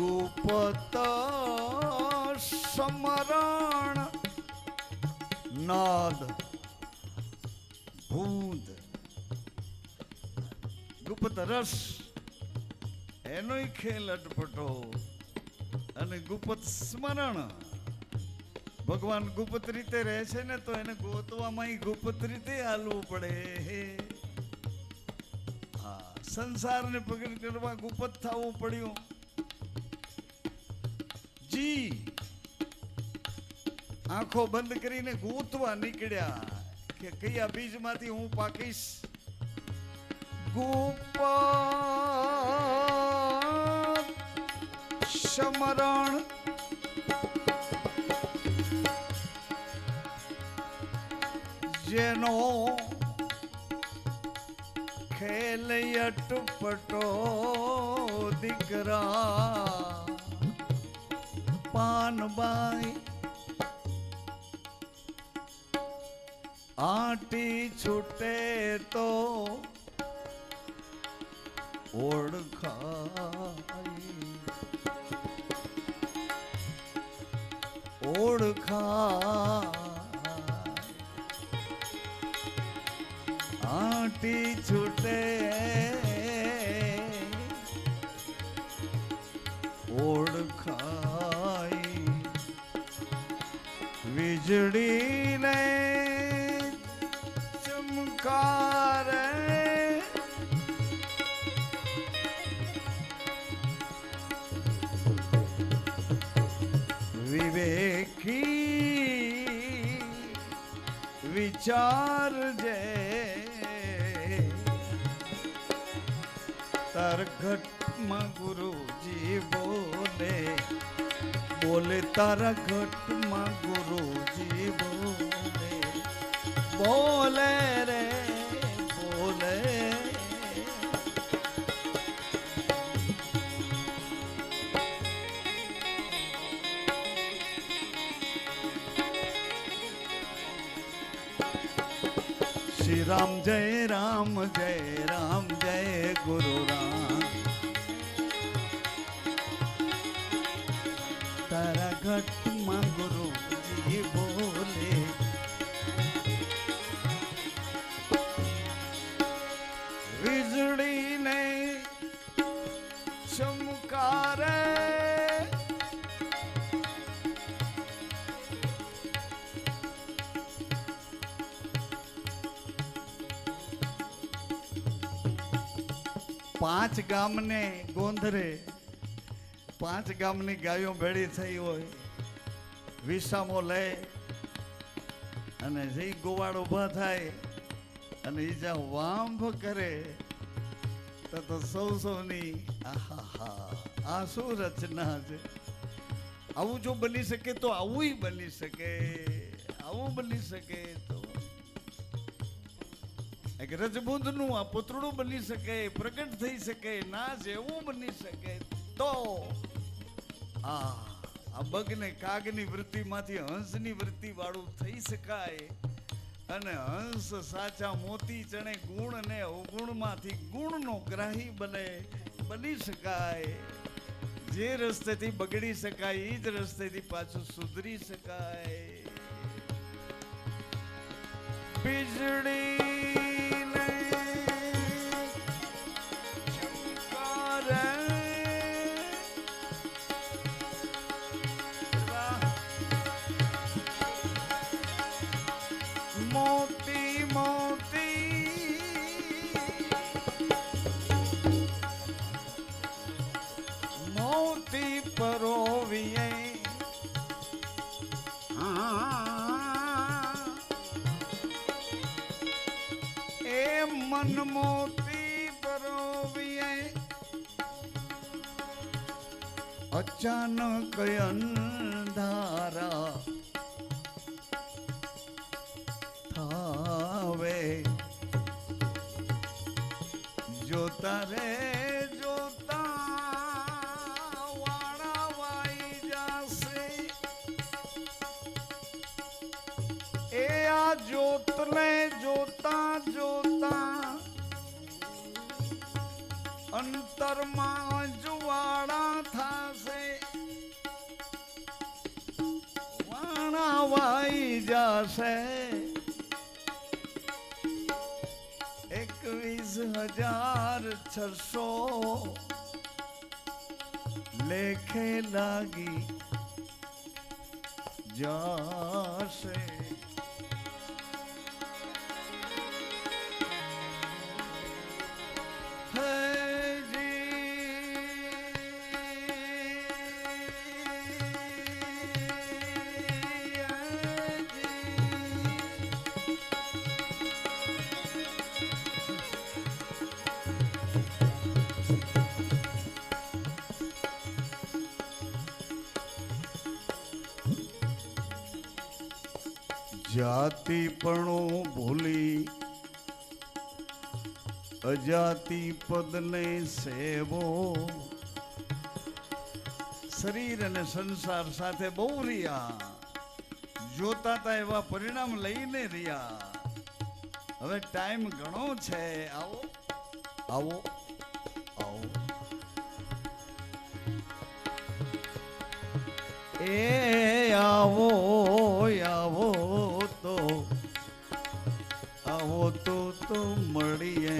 ગુપત સમરણ નાદ ભૂંદ ગુપ્ત રસ એનોય ખેલ અટપટો અને ગુપ્ત સ્મરણ. ભગવાન ગુપ્ત રીતે રહે છે ને તો એને ગોતવામાં ગુપ્ત રીતે હાલવું પડે હા. સંસારને પગડી કરવા ગુપ્ત થવું પડ્યું. જી આંખો બંધ કરીને ગોતવા નીકળ્યા કે કયા બીજમાંથી હું પાકીશ? ગુપ્ત સમરણ. જેનો ખેલ અટપટો દીકરા પાનબાઈ આટી છૂટે તો ઓળખાય. ઓળખાય. આટી છૂટે વીજળીને ચમકારે વિવેકી વિચાર જે તરઘટમાં ગુરુજી બોલે બોલે તારા ઘટમાં ગુરુજી બોલે બોલે રે. બોલે શ્રી રામ જય રામ જય રામ જય ગુરુ રામ. તારા ઘટમાં ગુરુજી બોલે વીજળીને ચમકારે પાંચ ગામને ગોંધરે પાંચ ગામની ગાયો ભેળી થઈ હોય વિસામો લે અને જે ગોવાળ ઊભા થાય અને એ જ્યાં વાંભ કરે, તો તો સૌ સૌની આ શું રચના છે? આવું જો બની શકે તો આવું બની શકે, આવું બની શકે તો. એક રજબુંધનું આ પુતળું બની શકે, પ્રગટ થઈ શકે ના જેવું બની શકે તો આ આ બગને કાગની વૃત્તિમાંથી હંસની વૃત્તિ વાળું થઈ શકાય. અને હંસ સાચા મોતી ચણે ગુણ અને અવગુણમાંથી ગુણનો ગ્રાહી બને, બની શકાય. જે રસ્તેથી બગડી શકાય એ જ રસ્તેથી પાછું સુધરી શકાય. વીજળીને અચાનક અંધારા થાવે. જોતા રે છસો લેખે લાગી જાશે. જાતિપણું ભૂલી અજાતિ પદને સેવો. શરીર અને સંસાર સાથે બહુ રહ્યા. જોતા તા એવા પરિણામ લઈને રહ્યા. હવે ટાઈમ ઘણો છે. આવો આવો આવો. એ આવો. આવો તો તો મળીએ.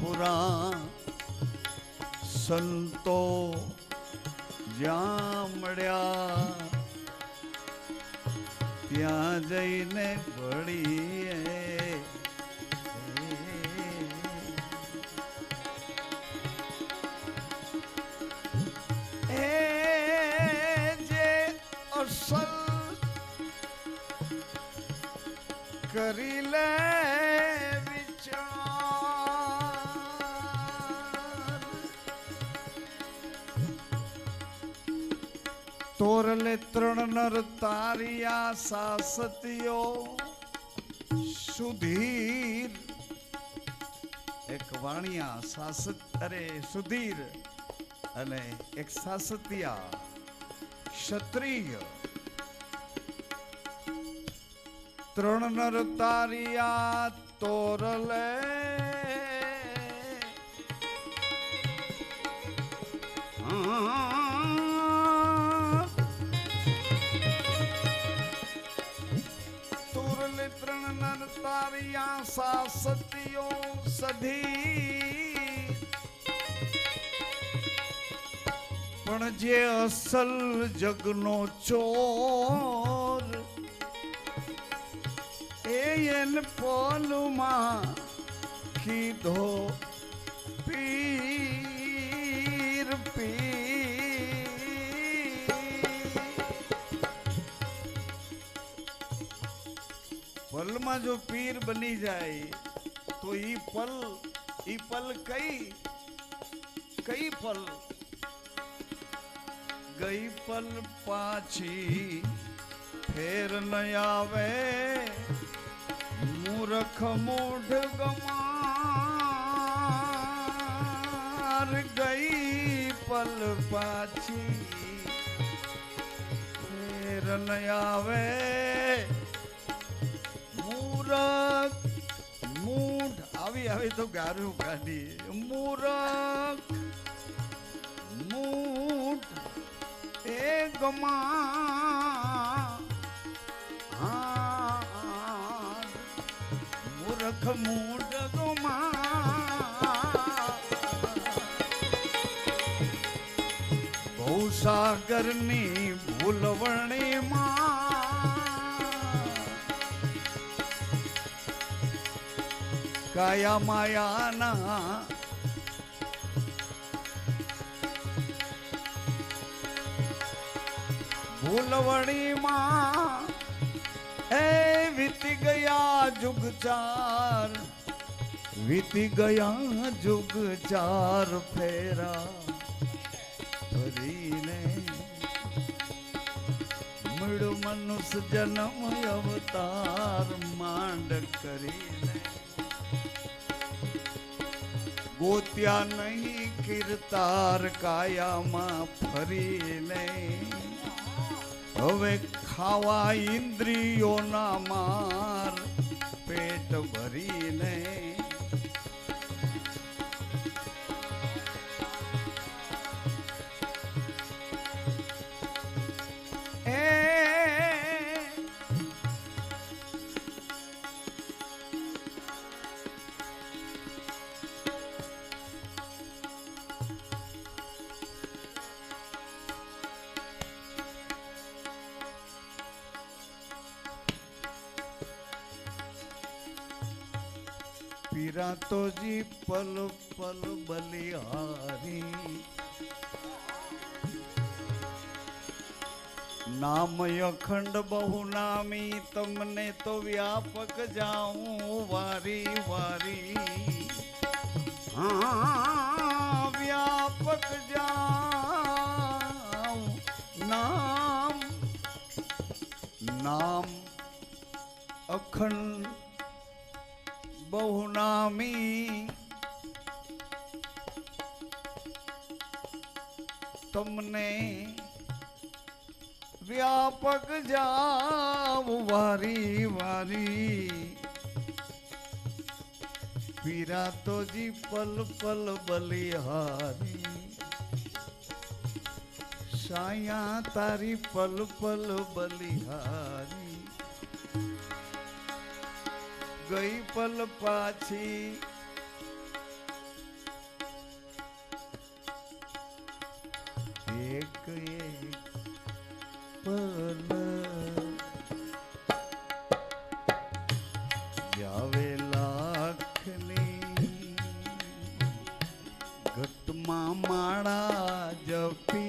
પુરા સંતો જ્યાં મળ્યા ત્યાં જઈને ભળીએ તોરલે ત્રણ નર તારિયા સાસતીઓ સુધીર. એક વાણિયા સાસત અરે સુધીર અને એક સાસતિયા ક્ષત્રિય. ત્રણ નર તારિયા તોરલે આ તોરલે ત્રણ નર તારિયા સાસતીઓ સધી પણ જે અસલ જગનો ચોર એ એન પોલમાં કીધો પીર પીર પલમાં જો પીર બની જાય તો ઈ પલ ઈ પલ કઈ કઈ પલ ગઈ પલ પાછી ફેર ન આવે મૂર્ખ મોઢ ગમાર ગઈ પલ પાછી. ફેર ન આવે મૂરખ, મૂઢ. આવી આવી તો ગારું કાઢી મૂરખ, મૂઢ. એ ગમા સાગરની ભૂલવણી કાયા માયાના ભૂલવણીમાં. એ बीत गया जुग चार, बीत गया जुग चार फेरा। फरी ने मृ मनुष्य जन्म अवतार मांड करी ने गोत्या नहीं किरतार काया मा फरी नहीं हमें ખાવા ઇન્દ્રિયોના માર પેટ ભરીને પીરા તો જી પલ પલ બલિહારી. નામ અખંડ બહુ નામી, તમને તો વ્યાપક જાઉં વારી વારી. હા, વ્યાપક જાઉં નામ નામ અખંડ બહુ નામી તમને વ્યાપક જાવ વારી વારી પીરા પલ પલ બલિહારી સાયા તારી પલ પલ બલિહારી ગઈ પલ પાછી. એક એક પલ જાવે લાખની ઘટમાં માળા જપી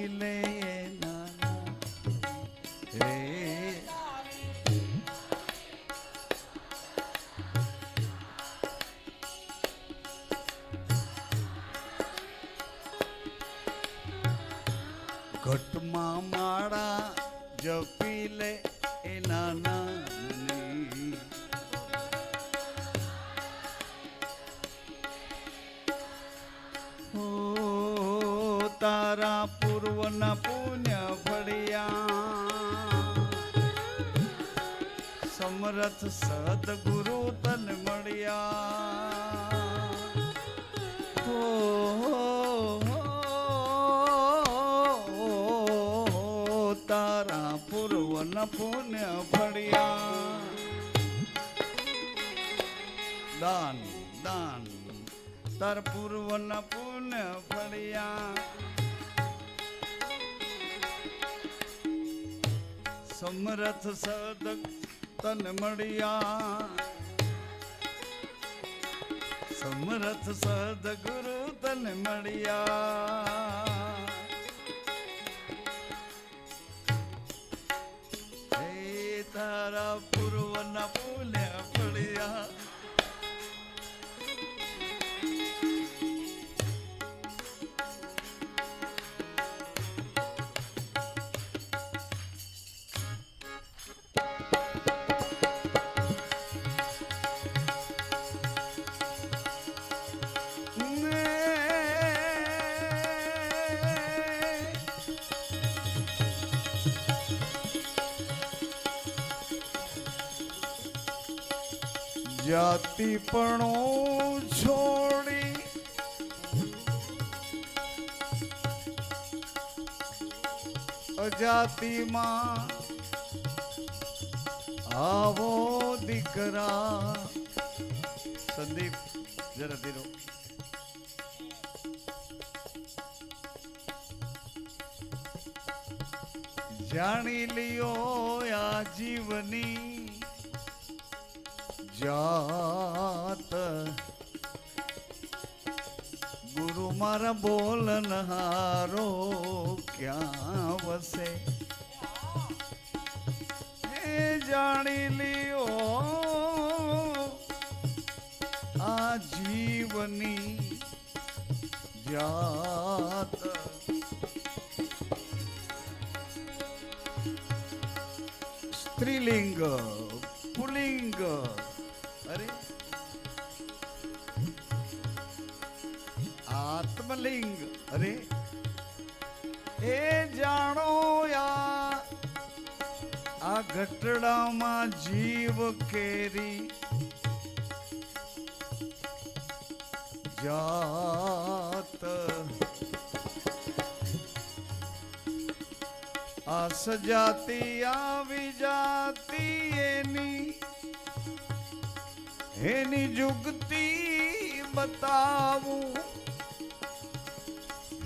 દાન દાન. તાર પૂર્વના પુણ્ય ફળિયા. સમરથ સદ તન મળ્યા. સમરથ સદ ગુરુ તન મળ્યા. જાતિ પણ છોડી અજાતિમાં આવો દીકરા. સંદીપ જરા ધીરો. જાણી લિયો આ જીવની જાત. ગુરુ મારા બોલનહારો ક્યાં વસે? એ જાણી લ્યો આ જીવની જાત. સ્ત્રીલિંગ પુલિંગ આત્મલિંગ અરે એ જાણો યા આ ઘટડામાં જીવ કેરી જાત આ સજાતી આવી જાતી એની એની જુગતી બતાવું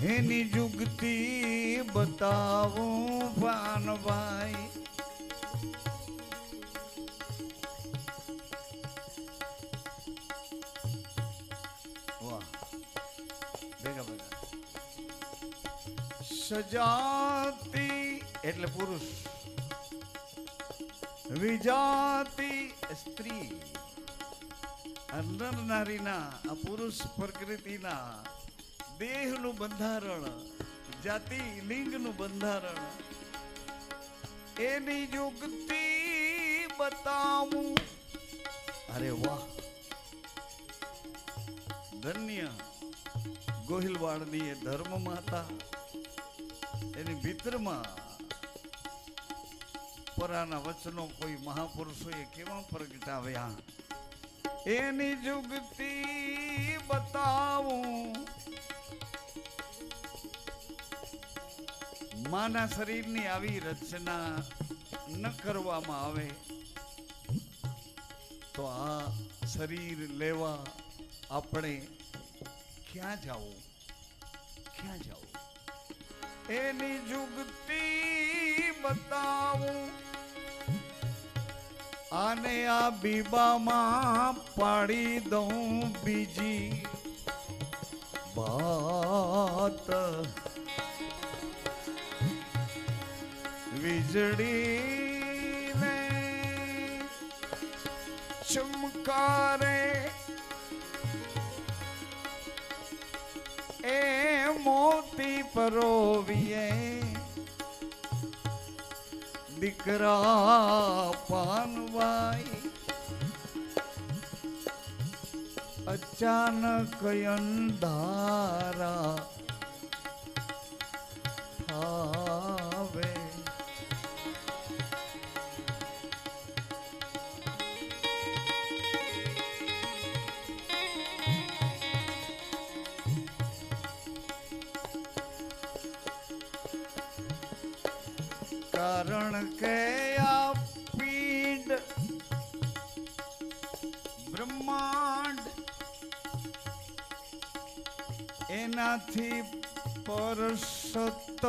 એની જુગતી બતાવું ભાનભાઈ ભેગા ભેગા સજાતી એટલે પુરુષ વિજાતિ સ્ત્રી આ નર નારીના આ પુરુષ પ્રકૃતિના દેહનું બંધારણ, જાતિ લિંગનું બંધારણ. એની યુક્તિ બતાવું. અરે વાહ. ધન્ય. ગોહિલવાડની એ ધર્મ માતા, એની ભીતરમાં પરાના વચનો કોઈ મહાપુરુષોએ કેવા પ્રગટાવ્યા? એની જુગતિ બતાવું. માના શરીરની આવી રચના ન કરવામાં આવે, તો આ શરીર લેવા આપણે ક્યાં જવું ક્યાં જવું એની જુગતી બતાવું. આને આ બીબામાં પાડી દઉં બીજી બાત વીજળી ને ચમકારે. એ મોતી પરોવીએ. દીકરા પાનવાઈ. અચાનક અંધારા કારણ કે આ પીડ બ્રહ્માંડ એનાથી પરસત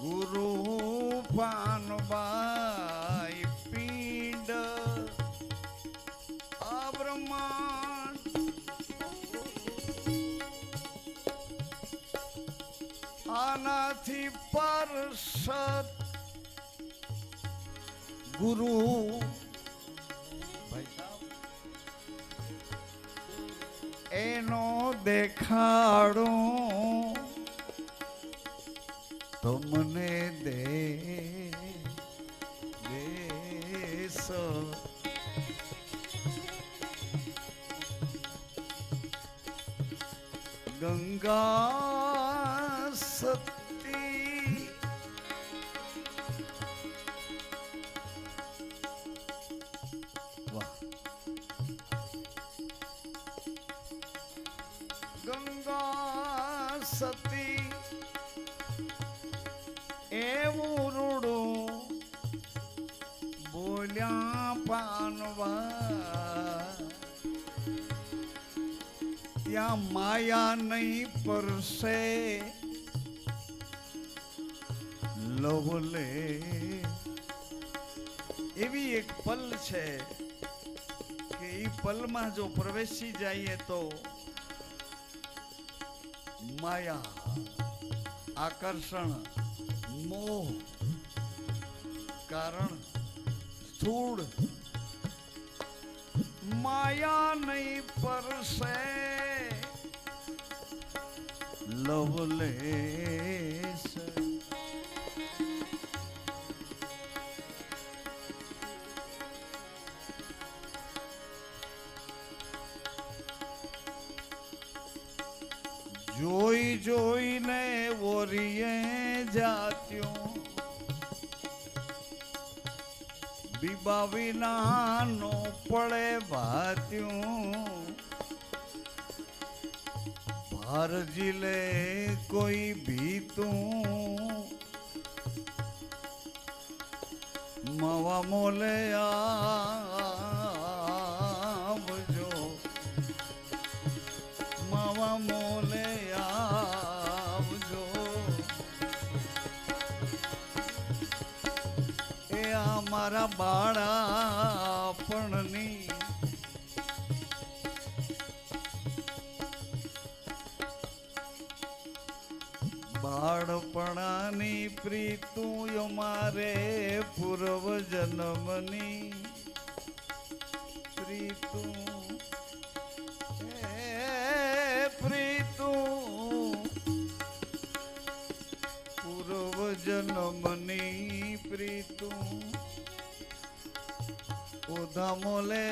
ગુરુ પાનબાઈ ગુરુ. એનો દેખાડો તમને દે. દેશ ગંગા ત્યાં માયા નહીં પરસે લવલે એવી એક પલ છે કે એ પલમાં જો પ્રવેશી જઈએ તો માયા આકર્ષણ મોહ કારણ સ્થૂળ માયા નહીં પરસે લવલેશ જોઈ જોઈને વોરીએ જાત્યો બીબા વિના નો પડે ભાત્યું ભારજી લે કોઈ ભીતું મવા મોલે આવજો મવા મોલે આવજો એ આ મારા બાળપણાની પ્રીતું મારે પૂર્વ જન્મની પ્રીતું પ્રીતું. પૂર્વ જન્મની પ્રીતું ઉધા મોલે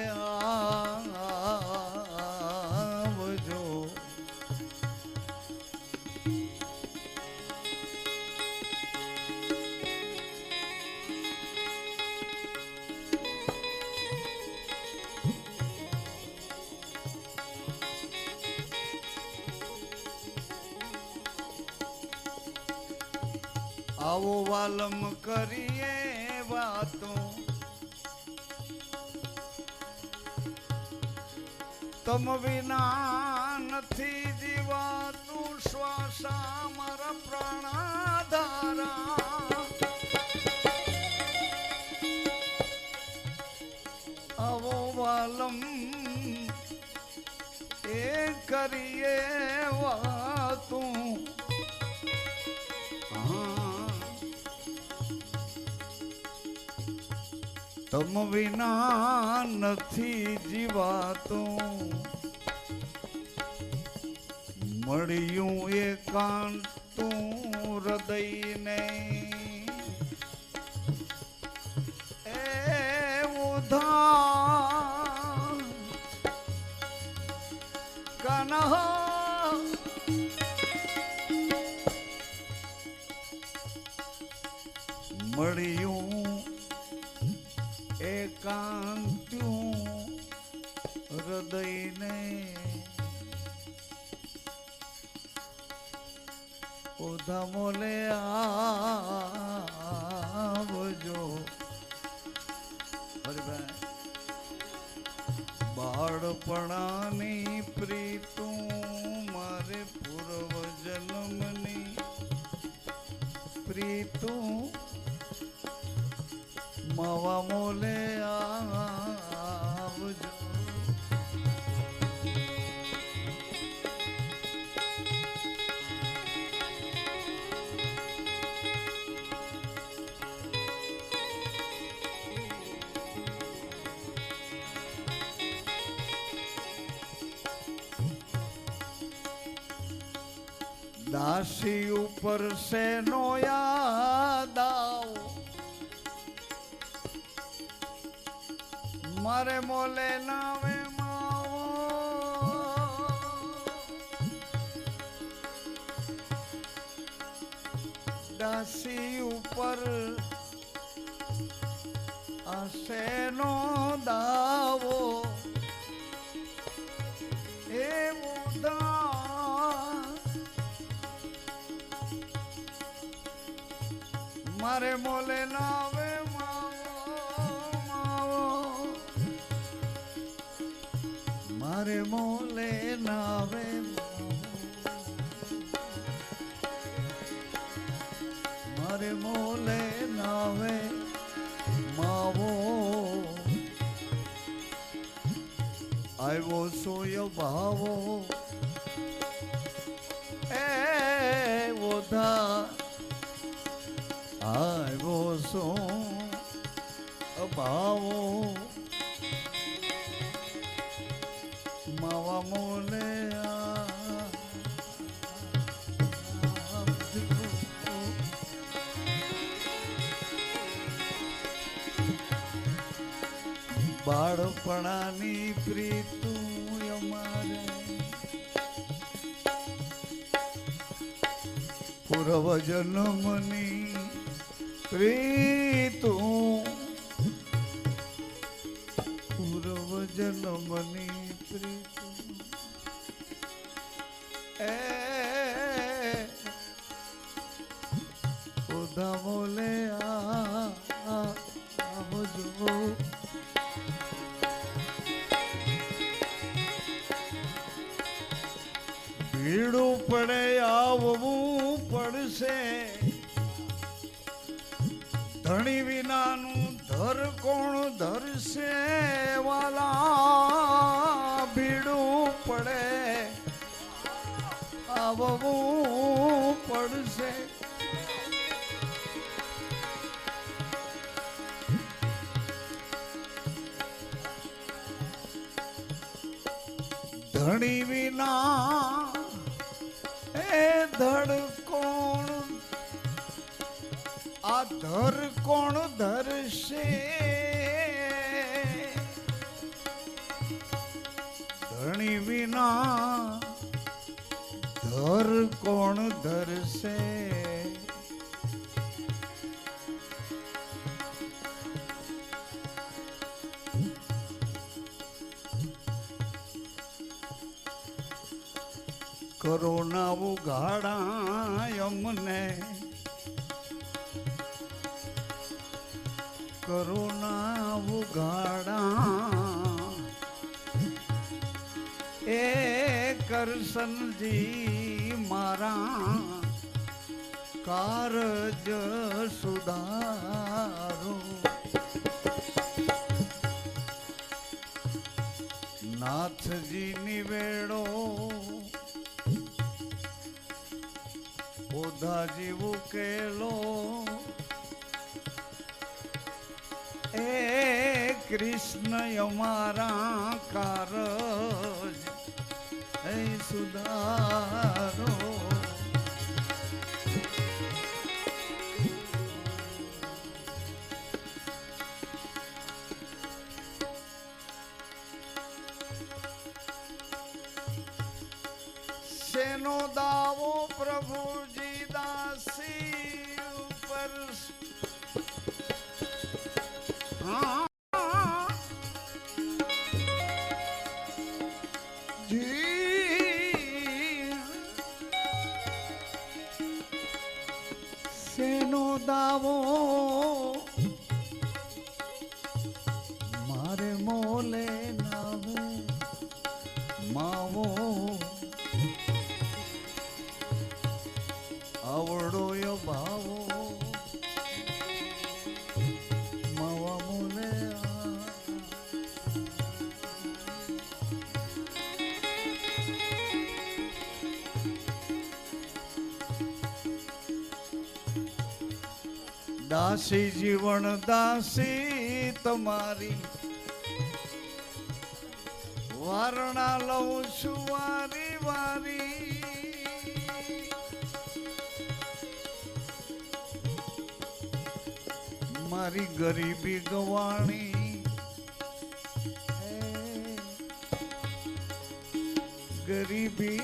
આવો વાલમ કરીએ વાતો. તમ વિના નથી જીવાતું શ્વાસા મારા પ્રાણાધારા. આવો વાલમ એ કરીએ તમ વિના નથી જીવાતું. મળ્યું એકાંતું હૃદયને. એ ઉધા કનહા. મળ્યું એકાંત્યું હૃદયને ઓધા મોલે આવજો હરિભાઈ બાળપણાની પ્રીતું મારે પૂર્વ જન્મની પ્રીતું માવા મોલે દાસી ઉપર સેનો યાદ આવ? મારે મોલે નાવે દાસી ઉપર આશેનો દાવો? મારે મોલે નાવે મારે મોલે નાવે મારે મોલે નાવે માવો. આવ્યો સોય ભાવો. બાળપણાની પ્રીતું અમારે પૂર્વ જન્મની પ્રીતું. પૂર્વ જન્મની પ્રીતું આવવું પડશે. ધણી વિના એ ધડ કોણ? આ ધર કોણ ધરશે? ધણી વિના ધર કોણ ધરશે? કરોના ઉઘાડા અમને. કરોના ઉઘાડા કરસનજી મારા કારજ સુધારો. નાથજી નિવેડો ઓધાજી કેલો. એ કૃષ્ણ અમારા કારજ સુધારો શેનો દાવો પ્રભુજી દાસી ઉપર હા દાસી જીવન દાસી તમારી. વારણા લઉં છું વારી વારી. મારી ગરીબી ગવાણી. ગરીબી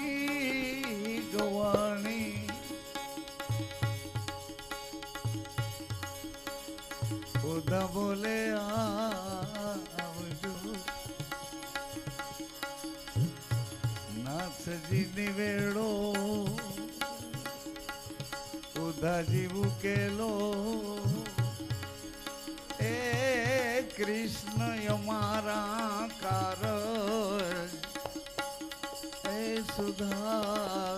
ગવાણી. બોલે આવજો નાથજી વેળો ઉદાજી ઉકેલો એ કૃષ્ણ અમારા કાર એ સુધાર